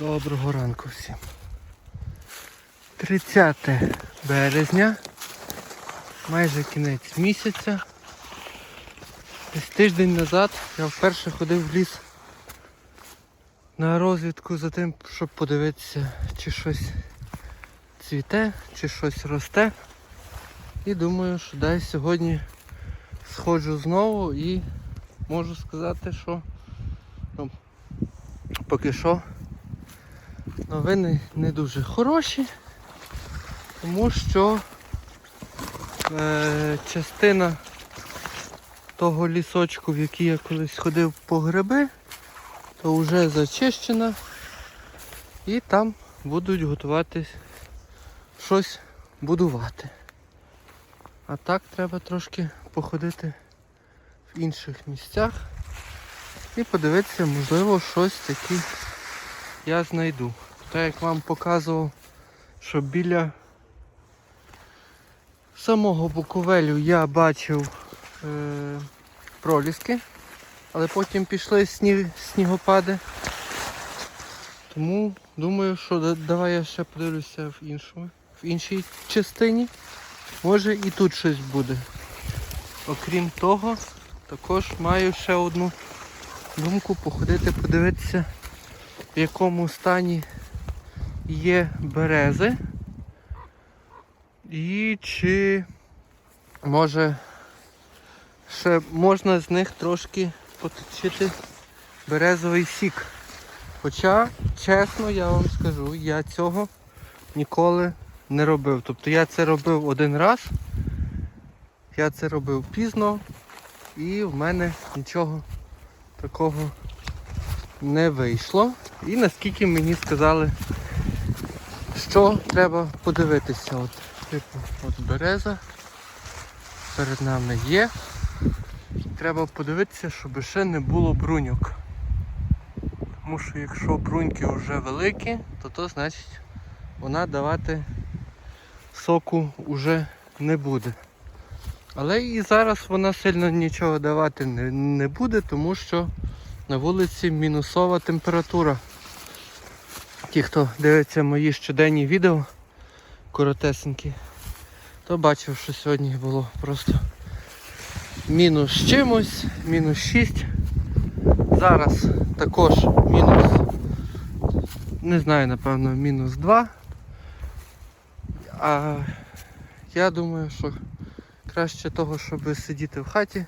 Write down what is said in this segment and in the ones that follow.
Доброго ранку всім. 30 березня. Майже кінець місяця. Десь тиждень назад я вперше ходив в ліс на розвідку за тим, щоб подивитися, чи щось цвіте, чи щось росте. І думаю, що дай сьогодні сходжу знову і можу сказати, що ну, поки що новини не дуже хороші, тому що е, частина того лісочку, в який я колись ходив по гриби, то вже зачищена і там будуть готуватись щось будувати. А так треба трошки походити в інших місцях і подивитися, можливо, щось таке я знайду. Так як вам показував, що біля самого Буковелю я бачив е, проліски, але потім пішли сніг, снігопади. Тому думаю, що да- давай я ще подивлюся в іншому, в іншій частині. Може і тут щось буде. Окрім того, також маю ще одну думку походити, подивитися, в якому стані є берези. І чи може ще можна з них трошки поточити березовий сік. Хоча, чесно, я вам скажу, я цього ніколи не робив. Тобто я це робив один раз, я це робив пізно і в мене нічого такого не вийшло. І наскільки мені сказали, що треба подивитися. От, типу, от береза перед нами є. Треба подивитися, щоб ще не було бруньок. Тому що якщо бруньки вже великі, то то значить вона давати соку вже не буде. Але і зараз вона сильно нічого давати не, не буде, тому що на вулиці мінусова температура. Ті, хто дивиться мої щоденні відео коротесенькі, то бачив, що сьогодні було просто мінус чимось, мінус 6. Зараз також мінус, не знаю, напевно, мінус 2. А я думаю, що краще того, щоб сидіти в хаті,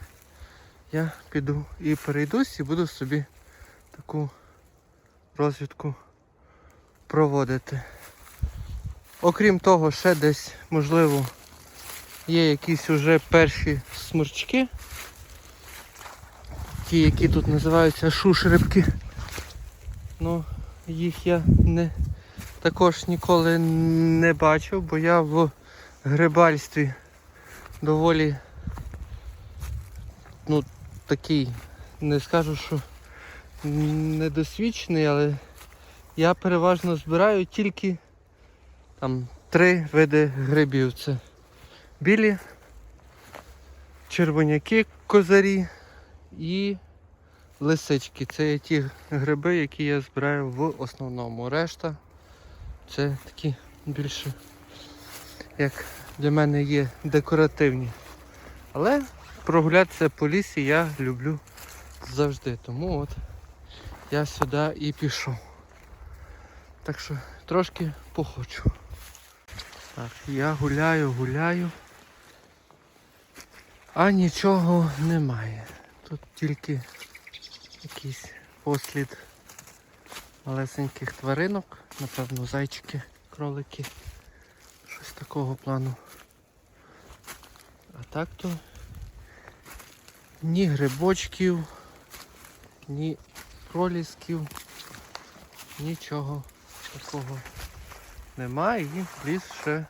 я піду і перейдусь і буду собі таку розвідку проводити. Окрім того, ще десь, можливо, є якісь уже перші смурчки. Ті, які тут називаються шушрибки. Ну, їх я не, також ніколи не бачив, бо я в грибальстві доволі ну, такий, не скажу, що недосвідчений, але я переважно збираю тільки там три види грибів. Це білі, червоняки, козарі і лисички. Це є ті гриби, які я збираю в основному. Решта це такі більше, як для мене є декоративні. Але прогулятися по лісі я люблю завжди. Тому от я сюди і пішов. Так що трошки похочу. Так, я гуляю, гуляю. А нічого немає. Тут тільки якийсь послід малесеньких тваринок, напевно, зайчики, кролики. Щось такого плану. А так то ні грибочків, ні пролісків, нічого такого немає і ліс ще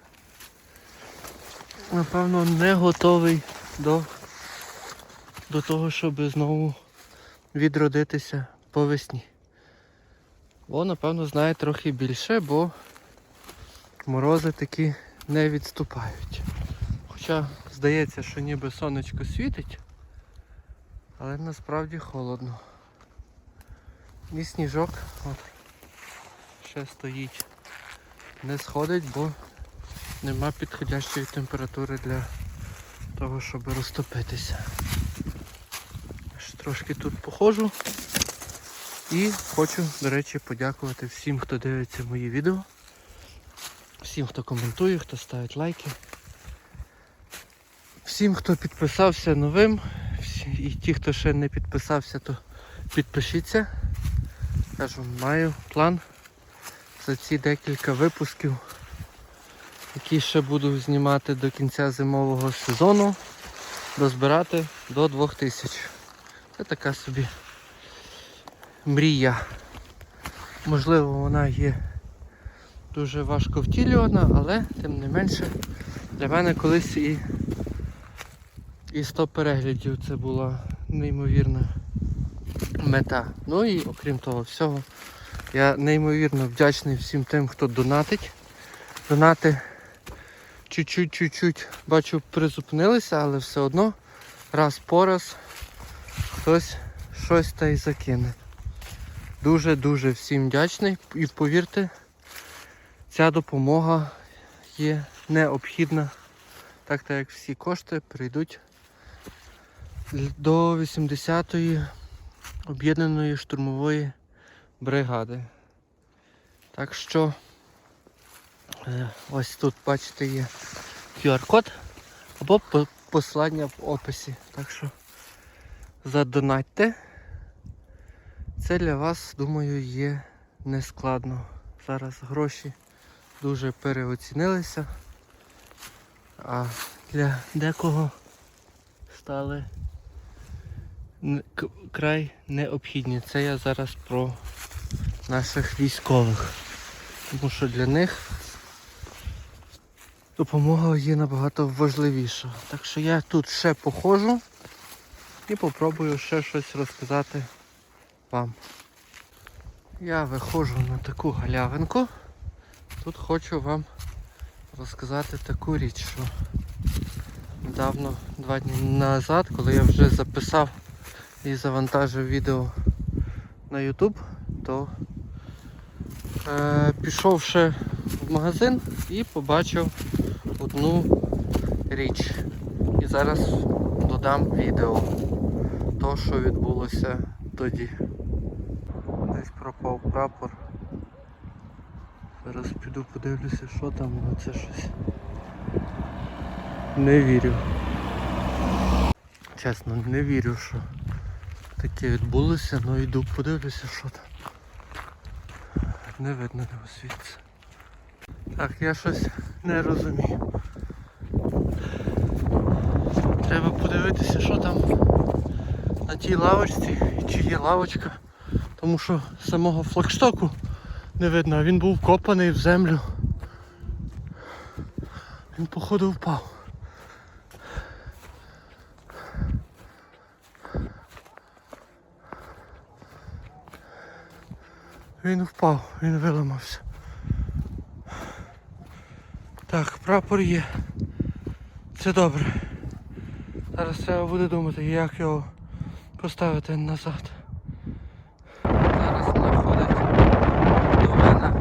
напевно не готовий до, до того, щоб знову відродитися по весні. Бо, напевно, знає трохи більше, бо морози такі не відступають. Хоча здається, що ніби сонечко світить, але насправді холодно. І сніжок от, ще стоїть. Не сходить, бо нема підходящої температури для того, щоб розтопитися. Трошки тут походжу. І хочу, до речі, подякувати всім, хто дивиться мої відео. Всім, хто коментує, хто ставить лайки. Всім, хто підписався новим, і ті, хто ще не підписався, то підпишіться. Кажу, маю план за ці декілька випусків, які ще буду знімати до кінця зимового сезону, дозбирати до 2000. Це така собі мрія. Можливо, вона є дуже важко втілювана, але тим не менше для мене колись і, і 100 переглядів це була неймовірна мета. Ну і окрім того всього, я неймовірно вдячний всім тим, хто донатить. Донати чуть-чуть-чуть бачу призупинилися, але все одно раз по раз хтось щось та й закине. Дуже-дуже всім вдячний і повірте, ця допомога є необхідна, так так як всі кошти прийдуть до 80-ї об'єднаної штурмової бригади. Так що е, ось тут, бачите, є QR-код або по- послання в описі. Так що задонатьте. Це для вас, думаю, є нескладно. Зараз гроші дуже переоцінилися, а для декого стали край необхідні. Це я зараз про наших військових. Тому що для них допомога є набагато важливіша. Так що я тут ще походжу і попробую ще щось розказати вам. Я виходжу на таку галявинку. Тут хочу вам розказати таку річ, що недавно, два дні назад, коли я вже записав і завантажив відео на YouTube, то е, пішов ще в магазин і побачив одну річ. І зараз додам відео то, що відбулося тоді. Десь пропав прапор. Зараз піду подивлюся, що там, але це щось. Не вірю. Чесно, не вірю, що таке відбулося, ну йду подивлюся, що там. Не видно його звідси. Так, я щось не розумію. Треба подивитися, що там на тій лавочці, чи є лавочка. Тому що самого флагштоку не видно, він був вкопаний в землю. Він походу впав. Він впав, він виламався. Так, прапор є. Це добре. Зараз треба буде думати, як його поставити назад. Зараз знаходить до мене.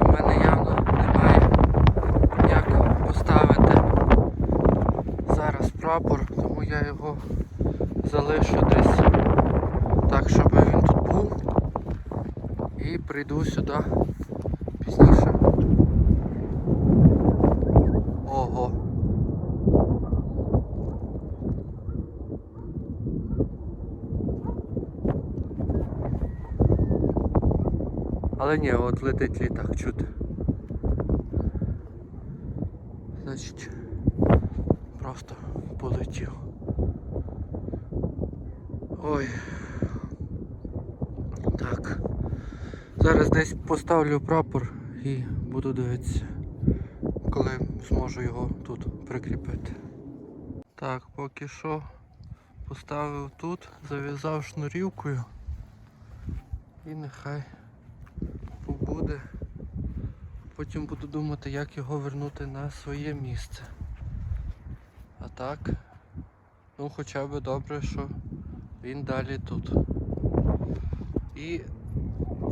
У мене явно немає як поставити зараз прапор, тому я його залишу десь так, щоб він тут був. І прийду сюди пізніше. Ого. Але ні, от летить літак чути. Значить, просто полетів. Ой. Так. Зараз десь поставлю прапор і буду дивитися, коли зможу його тут прикріпити. Так, поки що поставив тут, зав'язав шнурівкою і нехай побуде. Потім буду думати, як його вернути на своє місце. А так, ну хоча б добре, що він далі тут. І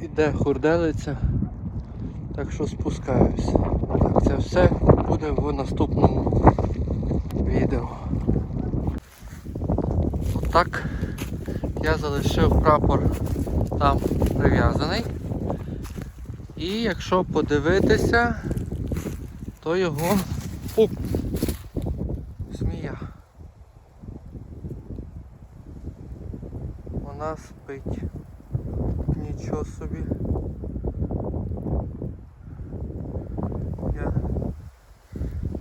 іде хурделиця Так що спускаюся. Так, це все буде в наступному відео. Отак я залишив прапор там прив'язаний. І якщо подивитися, то його... Оп! Змія. Вона спить. Нічого собі. Я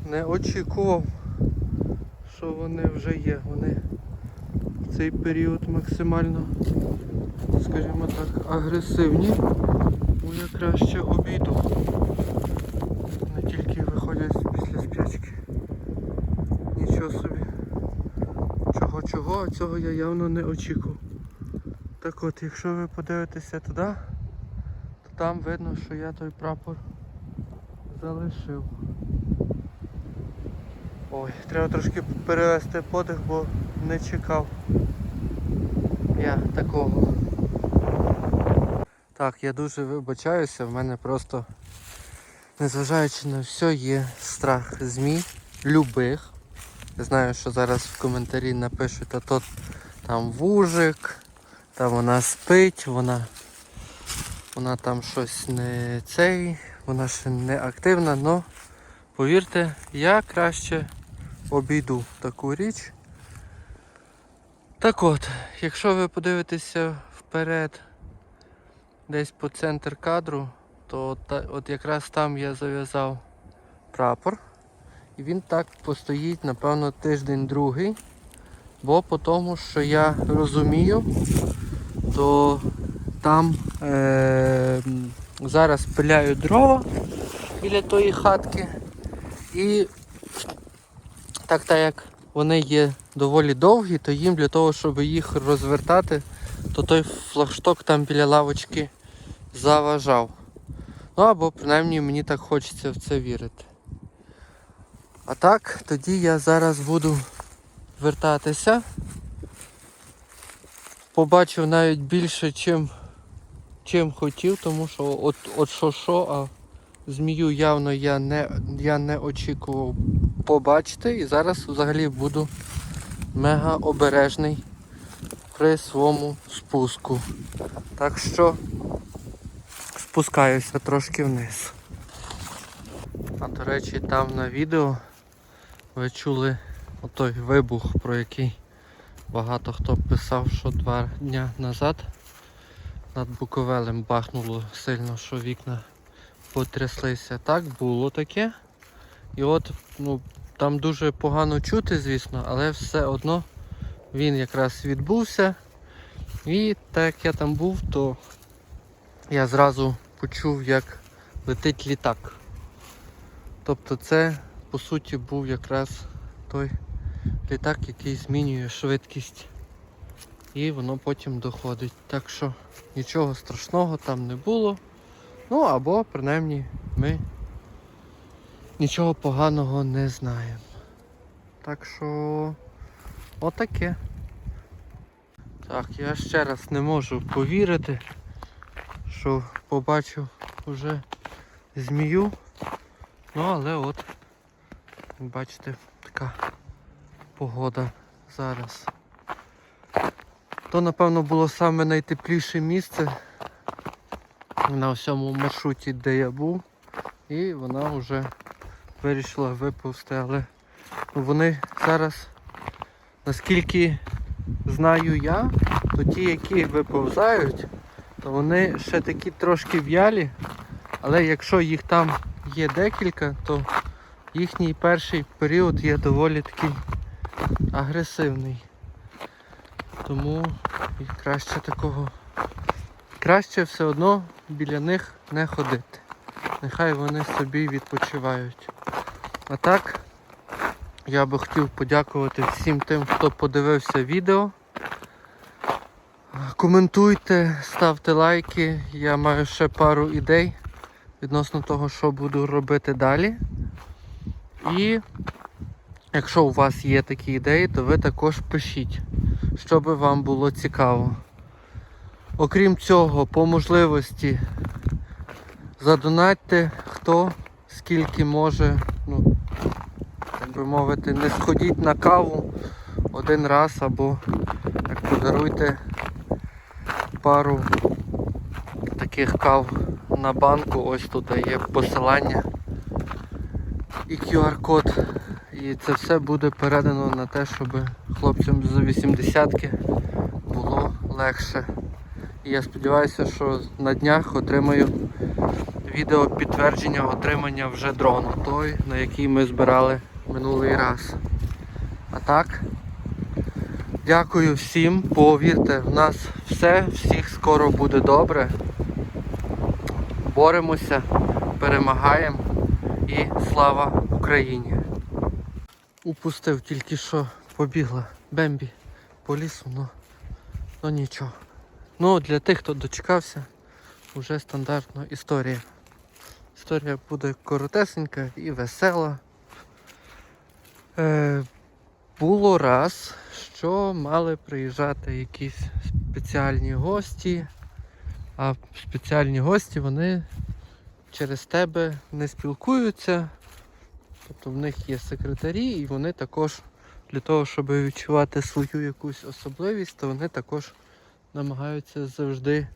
не очікував, що вони вже є. Вони в цей період максимально, скажімо так, агресивні. Тому я краще обійду. Не тільки виходять після спячки. Нічого собі. Чого чого, а цього я явно не очікував. Так от, якщо ви подивитеся туди, то там видно, що я той прапор залишив. Ой, треба трошки перевести подих, бо не чекав я такого. Так, я дуже вибачаюся, в мене просто, незважаючи на все, є страх змій, любих. Я знаю, що зараз в коментарі напишуть, а то там вужик, там вона спить, вона, вона там щось не цей, вона ще не активна, але повірте, я краще обійду таку річ. Так от, якщо ви подивитеся вперед десь по центр кадру, то та, от якраз там я зав'язав прапор. І він так постоїть, напевно, тиждень-другий. Бо по тому, що я розумію, то там е- зараз пиляють дрова біля тої хатки. І так так як вони є доволі довгі, то їм для того, щоб їх розвертати, то той флагшток там біля лавочки заважав. Ну або принаймні мені так хочеться в це вірити. А так, тоді я зараз буду вертатися. Побачив навіть більше, чим, чим хотів, тому що от, от що що, а змію явно я не, я не очікував побачити. І зараз взагалі буду мега обережний при своєму спуску. Так що спускаюся трошки вниз. А до речі, там на відео ви чули отой вибух, про який багато хто писав, що два дня назад над Буковелем бахнуло сильно, що вікна потряслися. Так, було таке. І от ну, там дуже погано чути, звісно, але все одно він якраз відбувся. І так як я там був, то я зразу почув, як летить літак. Тобто це по суті був якраз той літак, який змінює швидкість. І воно потім доходить. Так що нічого страшного там не було. Ну або принаймні ми нічого поганого не знаємо. Так що отаке. Так, я ще раз не можу повірити, що побачив вже змію. Ну але от, бачите, така погода зараз. То напевно було саме найтепліше місце на всьому маршруті, де я був. І вона вже вирішила виповзти, але вони зараз, наскільки знаю я, то ті, які виповзають, то вони ще такі трошки в'ялі, але якщо їх там є декілька, то їхній перший період є доволі такий агресивний. Тому і краще такого. Краще все одно біля них не ходити. Нехай вони собі відпочивають. А так, я би хотів подякувати всім тим, хто подивився відео. Коментуйте, ставте лайки. Я маю ще пару ідей відносно того, що буду робити далі. І якщо у вас є такі ідеї, то ви також пишіть, що би вам було цікаво. Окрім цього, по можливості Задонатьте хто скільки може, би мовити, не сходіть на каву один раз або так подаруйте пару таких кав на банку. Ось тут є посилання і QR-код. І це все буде передано на те, щоб хлопцям з 80-ки було легше. І я сподіваюся, що на днях отримаю відео підтвердження отримання вже дрону, той, на який ми збирали минулий раз. А так, дякую всім, повірте, в нас все, всіх скоро буде добре. Боремося, перемагаємо і слава Україні! Упустив тільки що побігла Бембі по лісу, ну, ну нічого. Ну, для тих, хто дочекався, вже стандартна історія. Історія буде коротесенька і весела. Е, було раз, що мали приїжджати якісь спеціальні гості, а спеціальні гості вони через тебе не спілкуються. Тобто в них є секретарі і вони також для того, щоб відчувати свою якусь особливість, то вони також намагаються завжди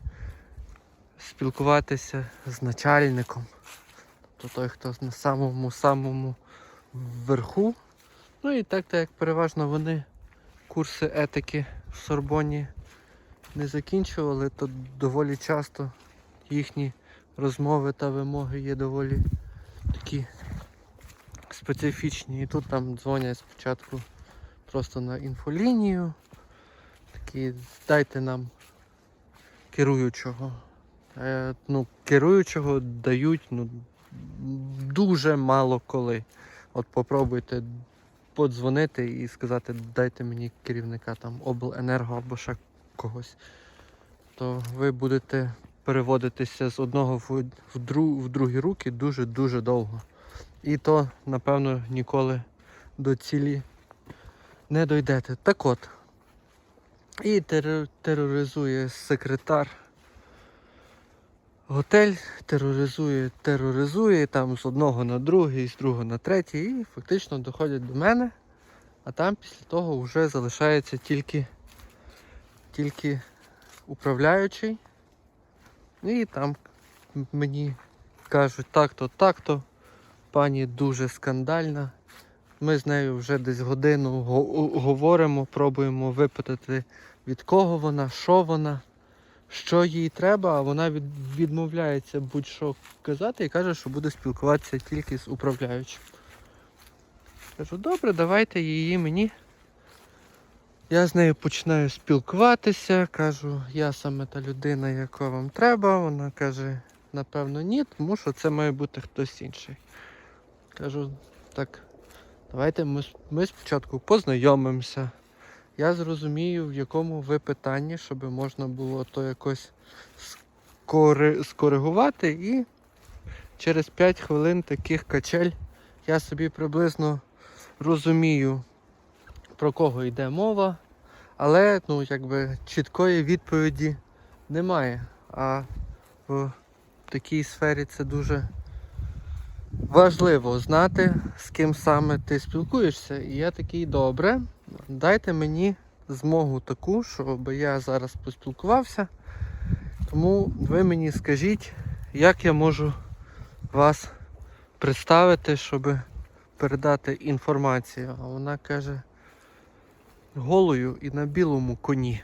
спілкуватися з начальником. Тобто той, хто на самому самому верху. Ну і так, так як переважно вони курси етики в Сорбоні не закінчували, то доволі часто їхні розмови та вимоги є доволі такі специфічні. І тут там дзвонять спочатку просто на інфолінію. Такі, дайте нам керуючого. Е, ну, керуючого дають ну, дуже мало коли. От попробуйте подзвонити і сказати, дайте мені керівника там обленерго або ще когось. То ви будете переводитися з одного в, в, дру, в другі руки дуже-дуже довго. І то, напевно, ніколи до цілі не дойдете. Так от. І терор- тероризує секретар. Готель тероризує, тероризує там з одного на другий, з другого на третій і фактично доходять до мене, а там після того вже залишається тільки, тільки управляючий. І там мені кажуть так-то, так-то, пані дуже скандальна. Ми з нею вже десь годину говоримо, пробуємо випитати від кого вона, що вона, що їй треба, а вона відмовляється будь-що казати і каже, що буде спілкуватися тільки з управляючим. Кажу, добре, давайте її мені. Я з нею починаю спілкуватися, кажу, я саме та людина, яка вам треба. Вона каже, напевно, ні, тому що це має бути хтось інший. Кажу, так, давайте ми, ми спочатку познайомимося. Я зрозумію, в якому ви питанні, щоб можна було то якось скори, скоригувати. І через 5 хвилин таких качель я собі приблизно розумію, про кого йде мова, але ну, якби, чіткої відповіді немає. А в такій сфері це дуже важливо знати, з ким саме ти спілкуєшся. І я такий добре. Дайте мені змогу таку, щоб я зараз поспілкувався. Тому ви мені скажіть, як я можу вас представити, щоб передати інформацію. А вона каже голою і на білому коні.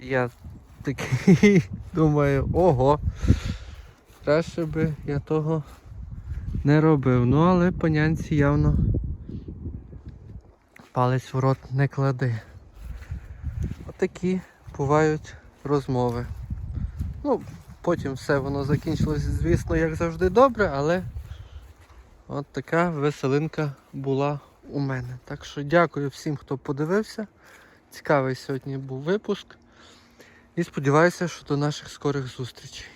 Я такий думаю, ого. Краще би я того не робив. Ну але панянці явно палець в рот не клади. Отакі бувають розмови. Ну, потім все воно закінчилось, звісно, як завжди добре, але от така веселинка була у мене. Так що дякую всім, хто подивився. Цікавий сьогодні був випуск. І сподіваюся, що до наших скорих зустрічей.